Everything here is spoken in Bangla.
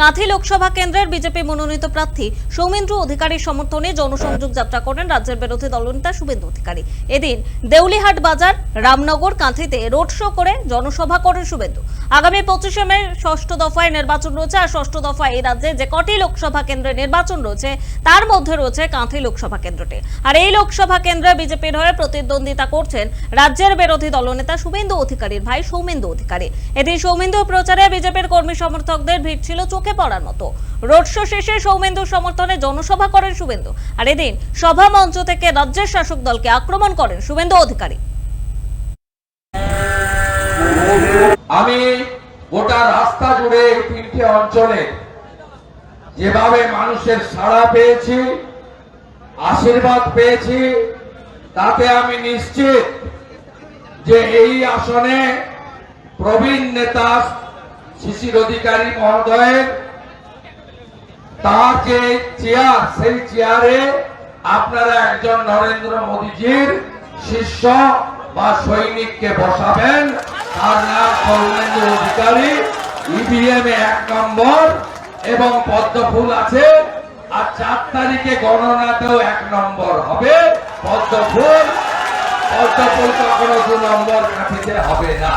কাঁথি লোকসভা কেন্দ্রের বিজেপি মনোনীত প্রার্থী সৌমেন্দ্র অধিকারীর সমর্থনে জনসংযোগ যাত্রা করেন রাজ্যের বিরোধী দলনেতা শুভেন্দু অধিকারী। এদিন দেউলিহাট বাজার, রামনগর, কাঁথিতে রোড শো করে জনসভা করেন শুভেন্দু। আগামী পঁচিশে মে ষষ্ঠ দফায় নির্বাচন রয়েছে আর ষষ্ঠ দফায় এই রাজ্যে যে কটি লোকসভা কেন্দ্রে নির্বাচন রয়েছে, তার মধ্যে রয়েছে কাঁথি লোকসভা কেন্দ্রটি। আর এই লোকসভা কেন্দ্রে বিজেপির হয়ে প্রতিদ্বন্দ্বিতা করছেন রাজ্যের বিরোধী দলনেতা শুভেন্দু অধিকারীর ভাই সৌমেন্দু অধিকারী। এদিন সৌমেন্দু প্রচারে বিজেপির কর্মী সমর্থকদের ভিড় ছিল চোখে পড়ার মতো। রোড শো শেষে সৌমেন্দু সমর্থনে জনসভা করেন শুভেন্দু। আর এদিন সভা মঞ্চ থেকে রাজ্যের শাসক দলকে আক্রমণ করেন শুভেন্দু অধিকারী। আমি গোটা রাস্তা জুড়ে তিনটে অঞ্চলে যেভাবে মানুষের সাড়া পেয়েছি, আশীর্বাদ পেয়েছি, তাতে আমি নিশ্চিত যে এই আসনে প্রবীণ নেতা শিশির অধিকারী মহোদয়ের, তার যে চেয়ার, সেই চেয়ারে আপনারা একজন নরেন্দ্র মোদীজির শিষ্য বা সৈনিককে বসাবেন। তার নাম সৌমেন্দ্র অধিকারী ইভিএম এ এক নম্বর এবং পদ্মফুল আছে। আর চার তারিখে গণনাতেও এক নম্বর হবে পদ্মফুল পদ্মফুল কখনো দু নম্বর কাঠিতে হবে না।